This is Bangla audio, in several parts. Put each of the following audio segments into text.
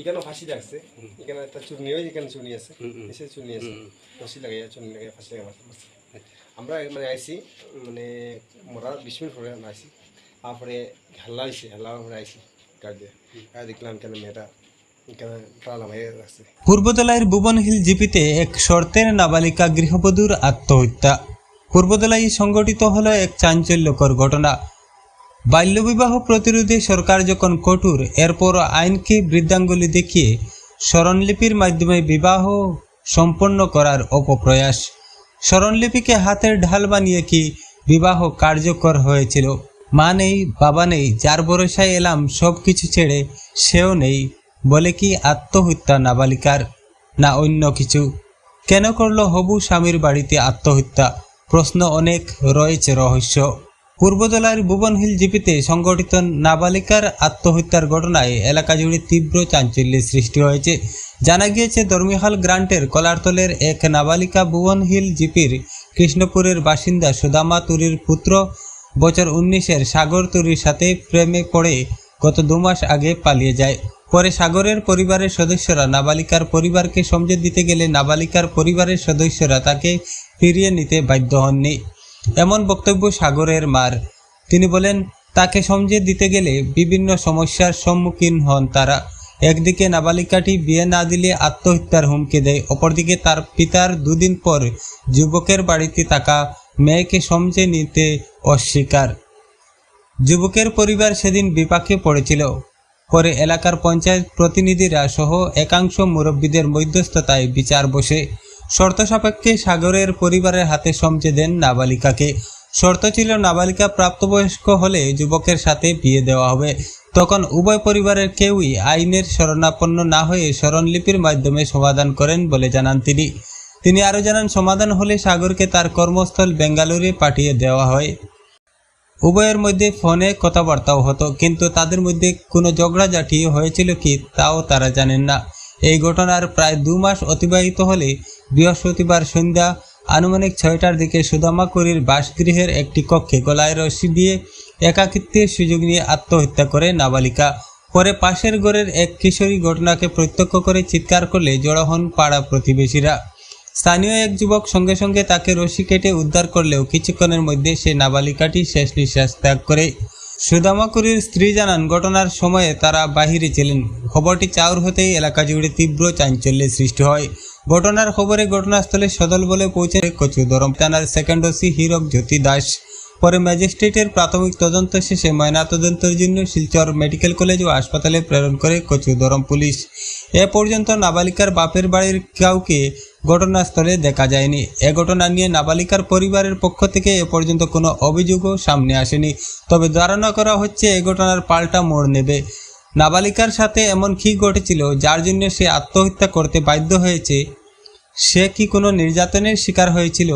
এখানে ফাঁসি লাগছে। এখানে একটা চুনি হয় এখানে চুনি আছে। এসে চুনি আছে। ফাঁসি লাগাইয়া চুনি লাগাইয়া ফাঁসি লাগাই মারছে আমরা মানে আইসি মানে মরার বিশ মিনিট পরে আমরা আইসি তারপরে হেল্লা হয়েছে হেল্লা পরে আইসি গাড়ি দিয়ে। দেখলাম কেন মেয়েটা? পূর্বদলাইয়ের ভুবনহিল জিপিতে এক শর্তের নাবালিকা গৃহবধূর আত্মহত্যা। পূর্বদলাই সংঘটিত হল এক চাঞ্চল্যকর ঘটনা। বাল্যবিবাহ প্রতিরোধে সরকার যখন কঠোর, এরপর আইনকে বৃদ্ধাঙ্গুলি দেখিয়ে স্মরণলিপির মাধ্যমে বিবাহ সম্পন্ন করার অপপ্রয়াস। স্মরণলিপিকে হাতের ঢাল বানিয়ে কি বিবাহ কার্যকর হয়েছিল? মা নেই, বাবা নেই, যার ভরসায় এলাম সব কিছু ছেড়ে সেও নেই বলে কি আত্মহত্যা নাবালিকার? না অন্য কিছু। কেন করল হবু স্বামীর বাড়িতে আত্মহত্যা? প্রশ্ন অনেক, রয়েছে রহস্য। পূর্বদলার ভুবনহিল জিপিতে সংগঠিত নাবালিকার আত্মহত্যার ঘটনায় এলাকা জুড়ে তীব্র চাঞ্চল্যের সৃষ্টি হয়েছে। জানা গিয়েছে ধর্মিহাল গ্রান্টের কলারতলের এক নাবালিকা ভুবনহিল জিপির কৃষ্ণপুরের বাসিন্দা সুদামা তুরির পুত্র বছর উনিশের সাগর তুরির সাথে প্রেমে পড়ে গত দু মাস আগে পালিয়ে যায়। পরে সাগরের পরিবারের সদস্যরা নাবালিকার পরিবারকে সমঝে দিতে গেলে নাবালিকার পরিবারের সদস্যরা তাকে ফিরিয়ে নিতে বাধ্য হননি। এমন বক্তব্য সাগরের মার। তিনি বলেন, তাকে সমঝে দিতে গেলে বিভিন্ন সমস্যার সম্মুখীন হন তারা। একদিকে নাবালিকাটি বিয়ে না দিলে আত্মহত্যার হুমকি দেয়, অপরদিকে তার পিতার দুদিন পর যুবকের বাড়িতে থাকা মেয়েকে সমঝে নিতে অস্বীকার। যুবকের পরিবার সেদিন বিপাকে পড়েছিল। পরে এলাকার পঞ্চায়েত প্রতিনিধিরা সহ একাংশ মুরব্বীদের মধ্যস্থতায় বিচার বসে। শর্ত সাপেক্ষে সাগরের পরিবারের হাতে সমঝে দেন নাবালিকাকে। শর্ত ছিল নাবালিকা প্রাপ্তবয়স্ক হলে যুবকের সাথে বিয়ে দেওয়া হবে। তখন উভয় পরিবারের কেউই আইনের শরণাপন্ন না হয়ে স্মরণলিপির মাধ্যমে সমাধান করেন বলে জানান তিনি। তিনি আরও জানান, সমাধান হলে সাগরকে তার কর্মস্থল বেঙ্গালুরে পাঠিয়ে দেওয়া হয়। উভয়ের মধ্যে ফোনে কথাবার্তাও হতো, কিন্তু তাদের মধ্যে কোনো ঝগড়াঝাটি হয়েছিল কি, তাও তারা জানেন না। এই ঘটনার প্রায় দু মাস অতিবাহিত হলে বৃহস্পতিবার সন্ধ্যা আনুমানিক ছয়টার দিকে সুদামাকুরির বাসগৃহের একটি কক্ষে গলায় রশি দিয়ে একাকিত্বের সুযোগ নিয়ে আত্মহত্যা করে নাবালিকা। পরে পাশের ঘরের এক কিশোরী ঘটনাকে প্রত্যক্ষ করে চিৎকার করলে জড়ো হন পাড়া প্রতিবেশীরা। স্থানীয় এক যুবক সঙ্গে সঙ্গে তাকে রশি কেটে উদ্ধার করলেও কিছুক্ষণের মধ্যে সে নাবালিকাটি শেষ নিঃশ্বাস ত্যাগ করে। সুদামাকুরির স্ত্রী জানান, ঘটনার সময়ে তারা বাহিরে ছিলেন। খবরটি চাউর হতেই এলাকা জুড়ে তীব্র চাঞ্চল্যের সৃষ্টি হয়। ঘটনার খবরে ঘটনাস্থলে সদল বলে পৌঁছে কচুদরম থানার সেকেন্ড ওসি হীরক জ্যোতি দাস, পরে ম্যাজিস্ট্রেটের প্রাথমিক তদন্ত শেষে ময়নাতদন্তের জন্য শিলচর মেডিকেল কলেজ ও হাসপাতালে প্রেরণ করে কচুদরম পুলিশ। এ পর্যন্ত নাবালিকার বাপের বাড়ির কাউকে ঘটনাস্থলে দেখা যায়নি। এ ঘটনা নিয়ে নাবালিকার পরিবারের পক্ষ থেকে এ পর্যন্ত কোনো অভিযোগও সামনে আসেনি। তবে ধারণা করা হচ্ছে এ ঘটনার পাল্টা মোড় নেবে। নাবালিকার সাথে এমন কী ঘটেছিল যার জন্য সে আত্মহত্যা করতে বাধ্য হয়েছে? সে কি কোনো নির্যাতনের শিকার হয়েছিল?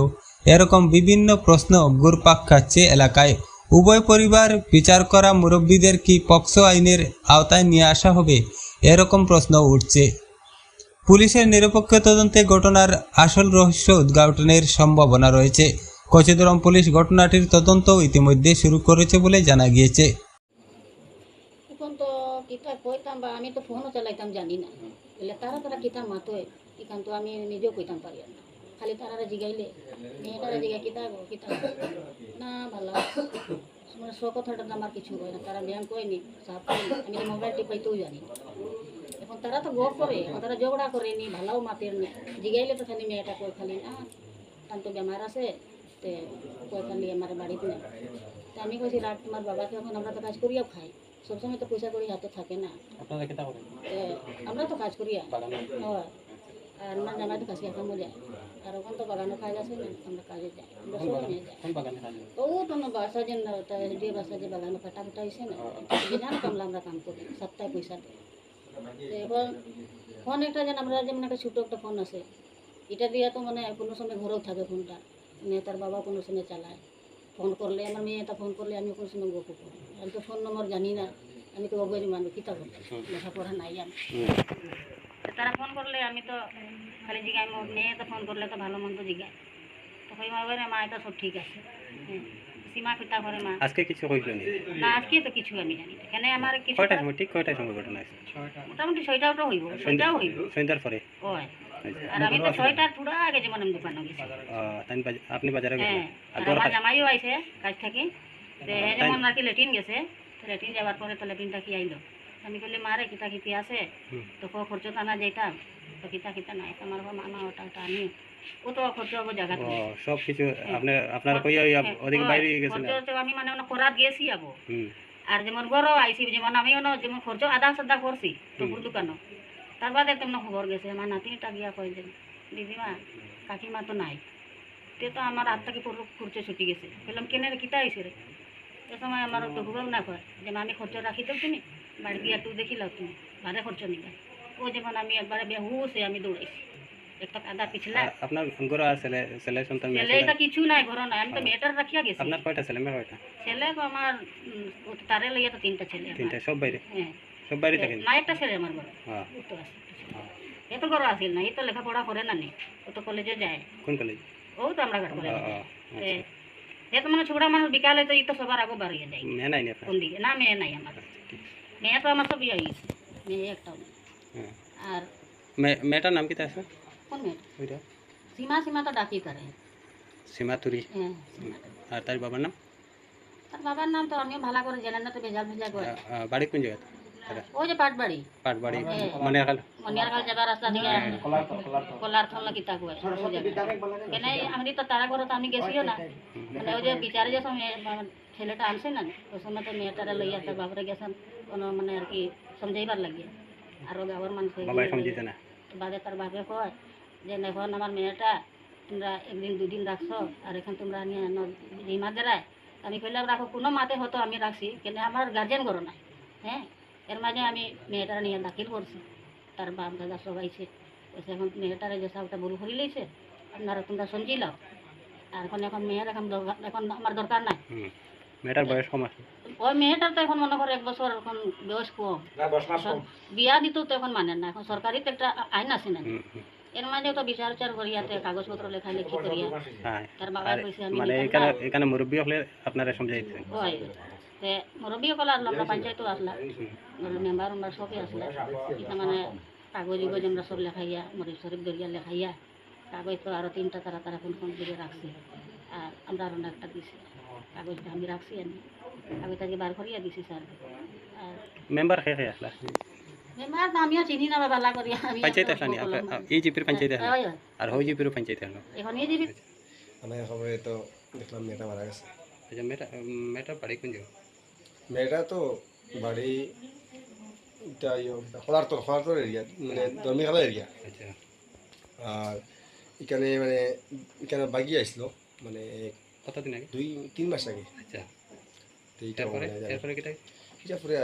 এরকম বিভিন্ন প্রশ্ন ঘুরপাক খাচ্ছে এলাকায়। উভয় পরিবার বিচার করা মুরব্বীদের কি পক্সো আইনের আওতায় নিয়ে আসা হবে? এরকম প্রশ্ন উঠছে। পুলিশের নিরপেক্ষ তদন্তে ঘটনার আসল রহস্য উদ্ঘাটনের সম্ভাবনা রয়েছে। কচুদরম পুলিশ ঘটনাটির তদন্ত ইতিমধ্যে শুরু করেছে বলে জানা গিয়েছে। কিতা কইতাম বা আমি তো ফোনও চালাইতাম জানি না বলে তারা তারা কিতা মাতোয় এখান তো আমি নিজেও কইতাম পারি না খালি তারা জিগাইলে মেয়েটারা জিগাই কিতা গো কিতা গো? না ভালো মানে সো কথাটা তো আমার কিছু হয় না তারা ব্যায়াম করেনি সাপ করেনি আমি তো মোবাইল টিপাইতেও জানি না এখন তারা তো গপ করে এখন তারা ঝগড়া করেনি ভালোও মাতের নি জিগাইলে তো খালি মেয়েটা কই খালি না তার তো বেমার আছে তে কই খালি আমার বাড়িতে নেই তা আমি কইছি রাত তোমার বাবাকে এখন আমরা তো কাজ করিয়াও খাই সবসময় তো পয়সা করি হাতে থাকে না। আমরা তো কাজ বাগানে? আর আমার জামাই তো কাছে কামও যায়। আর ওখান তো বাগানে কাজ আছে না আমরা কাজে যাই। আমরা নিয়ে যাই। ও তো না বাসা যে যে বাসা যে বাগানে কাটা কাটা হয়েছে না জানো কামলা আমরা কাম করি সপ্তাহে পয়সা দেয় তো এখন ফোন একটা যেন আমরা যেমন একটা ছোটো একটা ফোন আছে এটা দিয়ে তো মানে কোনো সময় ঘরেও থাকে ফোনটা। মেয়ে তার বাবা কোনো সময় চালায়। ফোন করলে আমার মেয়েটা ফোন করলে আমি কোনো সময় গপ করি আমি তো ফোন নম্বর জানি না। আমি তো অবৈধ মানুষ কিতাব লেখাপড়া নাই আমি তারা ফোন করলে আমি তো খালি জিগাই মোর মেয়ে তো ফোন করলে তো ভালো মন্দ জিগায় তো কই মা মা এটা সব ঠিক আছে। হ্যাঁ। সীমা পিতা ঘরে মা। আজকে কিছু কইল নি? না আজকে তো কিছু আমি জানি না। এখানে আমার কিছু কয়টার সময় ঠিক কয়টার সময় ঘটনা আছে মোটামুটি ছয়টাও তো হইব ছয়টাও হইব। সন্ধ্যার পরে? ওই। আর আমি তো ছয়টার পুরা আগে যেমন আমি দোকানে গেছি। আপনি বাজারে গেছেন হ্যাঁ আমার জামাইও আইছে কাজ থেকে। যেমন আর কি লেট্রিন গেছে তো লেট্রিন যাওয়ার পরে তো লেট্রিনটা কি আইলো? আমি বললি মারে কিতা কিতি আছে তো কো খরচ টানা যেটা তো কিতা কিতা নাই তোমার মামা ওটা ওটা আনি। ও তো খরচ হব জায়গা সব কিছু আপনার আপনার কই ওদিকে হ্যাঁ, বাইরে খরচ আমি মানে ওনা করাত গেছি হুম। আর যেমন গরো আইসি যেমন আমি ওনা যেমন খরচ আধা সাদা করছি টুকুর দোকানো তার বাদে তেমন খবর গেছে আমার নাতিটা গিয়া কই যে দিদিমা কাকিমা তো নাই তে তো আমার হাত থেকে পুরো খরচ ছুটি গেছে বললাম কেনে রে কিতা আইসি রে এ সময় আমার তো হুবাও না কয় যে মা, আমি খরচ রাখি তো তুমি বাড়ি গিয়া তুই দেখিলাও তুমি বারে খরচ নিবা ও যেমন আমি একবারে বেহুসে আমি দৌড়াইছি একটা কাদা পিছলা আর আপনার ঘর আর ছেলে ছেলে সন্তান মেয়ে ছেলে এটা কিছু নাই ঘর নাই আমি তো মেয়েটার রাখিয়া গেছি আপনার কয়টা ছেলে মেয়ে কয়টা ছেলে তো আমার উম, ও তো তারে লইয়া তো তিনটা ছেলে আমার। তিনটা সব বাইরে হ্যাঁ সব বাইরে থাকেন না একটা ছেলে আমার বড় হ্যাঁ ও তো আছে এ তো বড় আসিল না এ তো লেখাপড়া করে না নি ও তো কলেজে যায় কোন কলেজ ও তো আমরা ঘাট করে আহ, আহ, এ তো মানে ছোটা মানুষ বিকালে তো ই তো সবার আগে বাড়িয়ে যায় মেয়ে নাই নি আপনার কোন দিকে না মেয়ে নাই আমার মেয়ে তো আমার সব ইয়ে হয়ে গেছে মেয়ে একটাও নেই হ্যাঁ। আর মে- মেয়েটার নাম কি আছে কোন মেয়ে ওইটা সীমা সীমা তো ডাকি করে সীমা তুরি হ্যাঁ সীমা। আর তার বাবার নাম তার বাবার নাম তো আমিও ভালো করে জানেন না তো ভেজাল ভেজাল করে আহ, আহ, বাড়ি কোন জায়গাতে তারা ওই যে পাটবাড়ি? পাটবাড়ি। হ্যাঁ। মানে একাল মনিয়ার কাল যাবার রাস্তা দিয়ে কলার ফল কিতা কয় ও জায়গা। কেন আমি তো তারা ঘরে তো আমি গেছিও না। মানে ওই যে বিচারে যে সময় আমার ছেলেটা আনছে না ওই সময় তো মেয়েটারা লইয়া তার বাপরে গেছেন কোনো মানে আর কি সমঝাইবার লাগে আরও গাঁৱৰ মানুষ না? বাদে তার বাপে কয় যে এখন আমার মেয়েটা তোমরা একদিন দুদিন রাখছো আর এখন তোমরা নিয়ে রিমা দেরায় আমি কইলাম রাখো কোনো মাতে হতো আমি রাখছি কিন্তু আমার গার্জেন করো নাই। হ্যাঁ? এর মাঝে আমি মেয়েটার নিয়ে দাখিল করছি। তার বাপ দাদা সব আইছে। এসে এখন মেয়েটারে যে সবটা বড় করে লইছে আপনারা তোমরা সমঝি লাও আর এখন এখন মেয়ের এখন দরকার এখন আমার দরকার নাই। মেয়েটার বয়স কম আছে। ওই মেয়েটার তো এখন মনে করো এক বছর এখন বয়স কম। বিয়া দিতেও তো এখন মানে না। এখন সরকারি তো একটা আইন আছে না এর মাঝে তো বিচার উচার করিয়াতে কাগজপত্র লেখা লেখি করিয়া হ্যাঁ। তার বাবা কইছে আমি মানে এখানে এখানে মুরব্বী হলে আপনারা সমঝাইছেন ওই তে মুরব্বী কল আসলো আমরা পঞ্চায়েতও আসলা মেম্বার উম্বার সবই আসলা এটা মানে কাগজ উগজ আমরা সব লেখাইয়া মরিফ শরীফ দরিয়া লেখাইয়া কাগজ তো আরও তিনটা তারা তারা কোন কোন দিকে রাখছি। আর আমরা আরও একটা দিছি। কাগজটা আমি রাখছি আমি কাগজটা বার করিয়া দিছি স্যার। আর মেম্বার আসলা মেম্বার তো আমিও চিনি না বাবা করিয়া। আমি পঞ্চায়েত আসলানি এই জিপির পঞ্চায়েত আসলা ওই। আর হই জিপিরও পঞ্চায়েত আসলো এখন এই দিবি আমার খবরে তো দেখলাম মেয়েটা মারা গেছে। আচ্ছা মেয়েটা বাড়ি কোন জায়গা মেয়েটা তো বাড়ি এটা খোলারতর খোলারতর এরিয়া মানে দর্মিখালা এরিয়া আচ্ছা। আর এখানে মানে এখানে বাগিয়ে আসলো মানে কতদিন আগে? দুই তিন মাস আগে। আচ্ছা। তারপরে?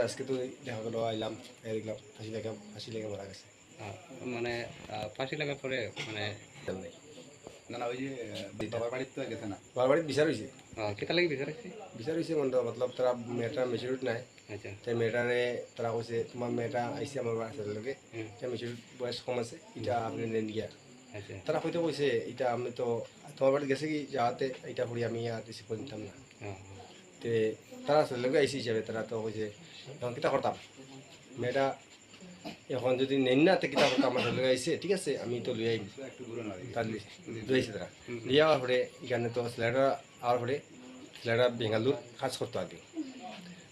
আজকে তো দেখা গেলো আইলাম দেখলাম ফাঁসি লেগে ফাঁসি লেগে মারা গেছে। মানে ফাঁসি লাগার পরে মানে না না ওই যে বাবার বাড়িতে তো গেছে না। আমার বাড়িতে বিচার হয়েছে? আহ, কেটা লাগি বিচারাইছি বিচার হয়েছে মতলব তারা মেয়েটার মেচুরিটি নাই। আচ্ছা। তাই মেয়েটারে তারা কৈছে তোমার মেয়েটা আইসি আমার মেচুরিটি বয়স কম আছে এটা আপনি নেন গিয়া। আচ্ছা। তারা হয়তো কইছে এটা আমি তো তোমার বাড়িতে গেছে কি? যাওয়াতে এটা করি আমি আর রিসিভ করে নিতাম না। তে তারা ছেলেকে আইসি হিসাবে তারা তো কইছে এখন কিতা করতাম? মেয়েটা এখন যদি নেন না তো কিতা করতাম আমার ছেলেকে আইসে ঠিক আছে আমি তো লই আইম তার লইছে তারা। লিয়ে যাওয়ার পরে এখানে তো ছেলেটা আওয়ার পরে ছেলেটা বেঙ্গালুর কাজ করতো আগে।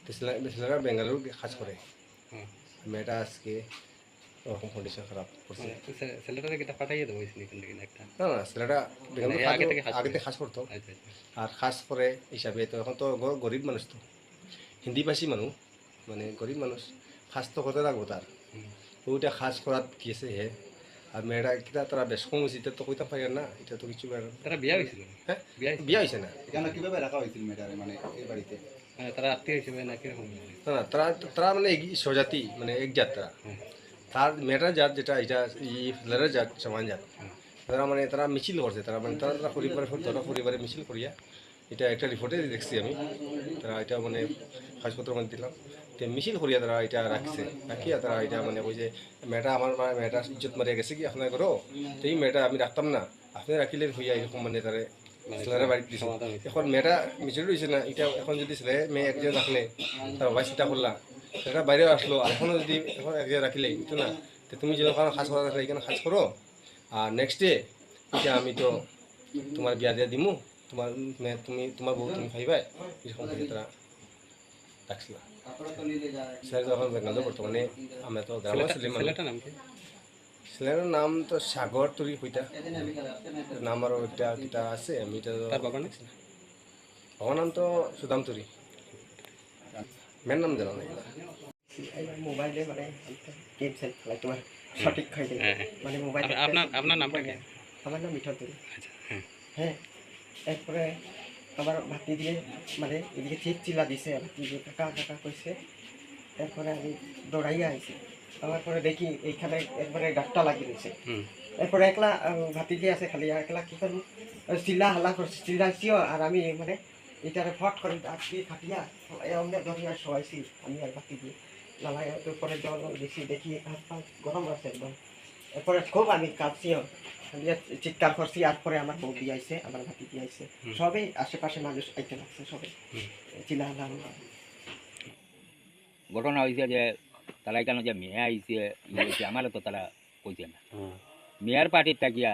তো ছেলে- ছেলেটা বেঙ্গালুর কাজ করে। মেয়েটা আজকে ওরকম কন্ডিশন খারাপ করছে। মানে ছে- ছেলেটাকে কিটা পাঠাইয়ে দেবো থেকে একটা? না না ছেলেটা বেঙ্গালুর মানে আগে থেকে কাজ আগে। থেকে কাজ করতো। আচ্ছা আচ্ছা। আর খাস করে হিসাবে তো এখন তো গরিব মানুষ তো। হিন্দিভাষী মানুষ মানে গরিব মানুষ। খাস তো করতে লাগবো তার। ওইটা খাস করাত গেছে হে? আর মেয়েরা কিতা তারা বেশ কম হয়েছে এটা তো কইতে পারি না এটা তো কিছু তারা বিয়া হয়েছিল হ্যাঁ বিয়া হয়েছে না? এখানে কীভাবে রাখা হয়েছিল মেয়েটারে মানে এই বাড়িতে মানে তারা আত্মীয় হিসেবে না কীরকম না না তারা তারা মানে স্বজাতি মানে এক জাত তারা তার মেয়েটার জাত যেটা এটা ই ফ্লেয়ারের জাত সমান জাত। তারা মানে তারা মিছিল করছে তারা মানে তারা তারা পরিবারে ধরো পরিবারে মিছিল করিয়া এটা একটা রিপোর্টে দেখছি আমি। তারা এটা মানে কাগজপত্র মানে দিলাম। মিছিল করিয়া তারা এটা রাখছে রাখিয়া তারা এটা মানে কইছে মেয়েটা আমার মেয়েটা ইজ্জত মারিয়া গেছে কি আপনার করো তো এই মেয়েটা আমি রাখতাম না। আপনি রাখিলেন হইয়া এরকম মানে তারে ছেলেরা এখন মেয়েটা মিছিল রয়েছে না এটা এখন যদি ছেলে মেয়ে একজন রাখলে তার বাবা চিন্তা করলা সেটা বাইরে আসলো আর এখনও যদি এখন একজন রাখিলে কিন্তু না। তো তুমি যে ওখানে খাস করা রাখলে এখানে খাস করো আর নেক্সট ডে এটা আমি তো তোমার বিয়া দিয়া দিমু। তোমার তুমি তোমার বউ তুমি খাইবা এরকম তারা ডাকছিল ছেলে তো বেঙ্গালোর বর্তমানে আমরা তো গ্রামে ছেলেটার নাম কি? ছেলের নাম তো সাগর তুরি হইতা নাম আরও একটা কিতা আছে আমি তো- তার বাবার নাম বাবার নাম তো সুদাম তুরি মেয়ের নাম জানা নাই? মোবাইলে মানে গেম সেল খেলাই তোমার সঠিক খাই হ্যাঁ। মানে মোবাইল আপনার আপনার নামটা কি? আমার নাম মিঠর দেবী আচ্ছা হ্যাঁ। হ্যাঁ এরপরে আমার ভাতি দিয়ে মানে এদিকে ঠিক চিল্লা দিছে ভাতি দিয়ে কাকা কাকা কইছে। এরপরে আমি দৌড়াইয়া আইছি। আমার পরে দেখি এইখানে একবারে গাঁটটা লাগি রয়েছে হুম। এরপরে একলা ভাতি দিয়ে আছে খালি একলা কি করব? চিল্লা হাল্লা করছি চিল্লাইছিও আর আমি মানে এটারে ফট করে আজকে খাটিয়া অন্য ধরিয়া শোয়াইছি আমি আর বাকি দিয়ে লালাই পরে জল বেশি দেখি হাত পা গরম আছে একদম। এরপরে খুব আমি আর চিৎকার করছি আর পরে আমার বউ দিয়ে আইছে আমার ভাতি দিয়ে আইছে। সবই আশেপাশে মানুষ আইতে লাগছে সবাই। চিল্লা ঘটনা হয়েছে যে তারা এখানে যে মেয়ে আইছে ইয়ে হয়েছে আমারও তো তারা কইছে না। মেয়ার পার্টির থাকিয়া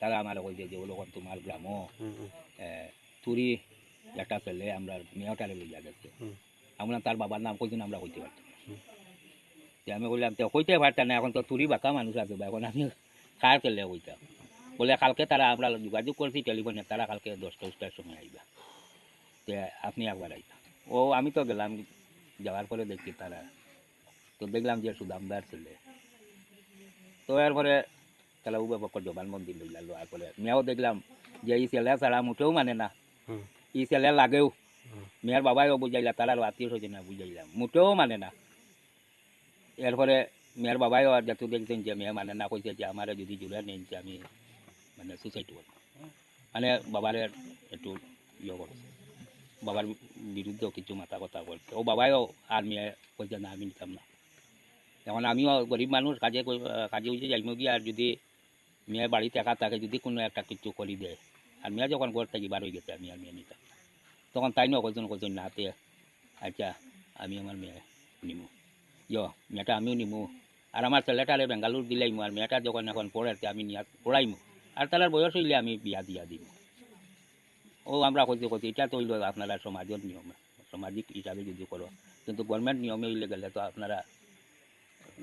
তারা আমার কইছে যে ওগুলো তোমার হুম তুরি একটা ছেলে আমরা মেয়েটারে লইয়া গেছে। আমরা তার বাবার নাম কইছেন আমরা কইতে পারতাম যে আমি বললাম তো কইতে পারতাম না এখন তো তুরি বাঁকা মানুষ আছে বা এখন আমি কার ছেলে কইতাম? বলে কালকে তারা আমরা যোগাযোগ করছি টেলিফোনে তারা কালকে দশটা দশটার সময় আইবা। তে আপনি একবার আইবা ও আমি তো গেলাম যাওয়ার পরে দেখছি তারা। তো দেখলাম যে সুদামদার ছেলে। তো এরপরে তারা উবে পক্ষ জবানবন্দি লইলা লওয়ার পরে মেয়েও দেখলাম যে এই ছেলে ছাড়া মুঠেও মানে না। এই ছেলে লাগেও। মেয়ের বাবাইও বুঝাইলা তারা আত্মীয় স্বজনে বুঝাইলাম মুঠেও মানে না। এরপরে মেয়ের বাবাইও আর যত দেখছেন যে মেয়ে মানে না কইছে যে আমার যদি জুড়ে নেই যে আমি মানে সুসাইড করব মানে বাবারে একটু ইয়ে করছে বাবার বিরুদ্ধেও কিছু মাথা কথা বলছে। ও বাবাইও আর মেয়ে কইছে না, আমি নিতাম না। এখন আমিও গরিব মানুষ, কাজে কাজে উঠে যাইম গিয়ে আর যদি মেয়ে বাড়িতে একা থাকে, যদি কোনো একটা কিছু করি দেয়। আর মেয়ে যখন ঘর থেকে বার হয়ে গেছে, আমি আর মেয়ে নিতাম তখন তাই না কজন কজন নাতে আচ্ছা আমি আমার মেয়ে নিমু। ইয়, মেয়েটা আমিও নিমু। আর আমার ছেলেটারে বেঙ্গালুর দিলাইমু। আর মেয়েটা যখন এখন পড়ে আমি নিয়ে পড়াইমু। আর তার বয়স হইলে আমি বিয়া দিয়া দিব। ও আমরা কইতে কইতে এটা তো হইল আপনারা সমাজের নিয়ম সামাজিক হিসাবে যদি করো। কিন্তু গভর্নমেন্ট নিয়মে হইলে গেলে তো আপনারা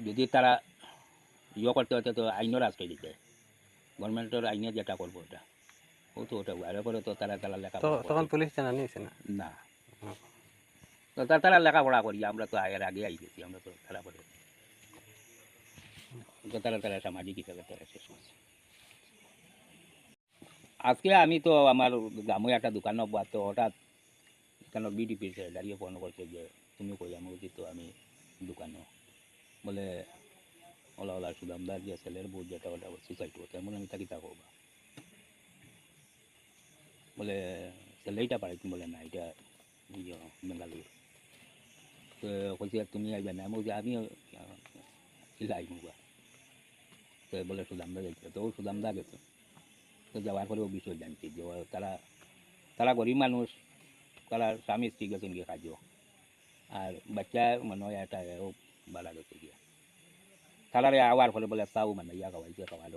যদি তারা ইয়ে করতে হতে তো আইনের আজকে দিতে। গভর্নমেন্টের আইনে যেটা করব ওটা। ও তো ওটা আর পরে তো তারা তারা লেখা তখন পুলিশ জানা নিয়েছে না? না। তো তা- তারা লেখাপড়া করি আমরা তো এর আগে আই গেছি আমরা তো তারা তো তারা তারা সামাজিক হিসাবে তারা শেষ করছে। আজকে আমি তো আমার গ্রামে একটা দোকান বা তো হঠাৎ কেন বিডিপি দাঁড়িয়ে ফোন করছে যে, তুমি কই? আমি বলছি তো, আমি দোকানও বলে, ওলা ওলা সুদামদার যে ছেলের বউ যেটা ওটা সুসাইড করতে এমন আমি থাকি তা করবা। বলে ছেলেইটা পারে? বলে, না এটা বেঙ্গালুর। তো কইছে, তুমি আইবে না? আমি বলছি আমি আইব বা। তো বলে সুদামদা গেছে। তো ও সুদামদা গেছে। তো যাওয়ার পরে ও বিষয় জানছি যে ও তারা তারা গরিব মানুষ তারা স্বামী স্ত্রী গেছেন গিয়ে কাজও আর বাচ্চা মনে হয় একটা ও বালা গেছে গিয়া তারারে আওয়ার ফলে বলে চাও মানে ইয়া খাওয়াইছে খাওয়ার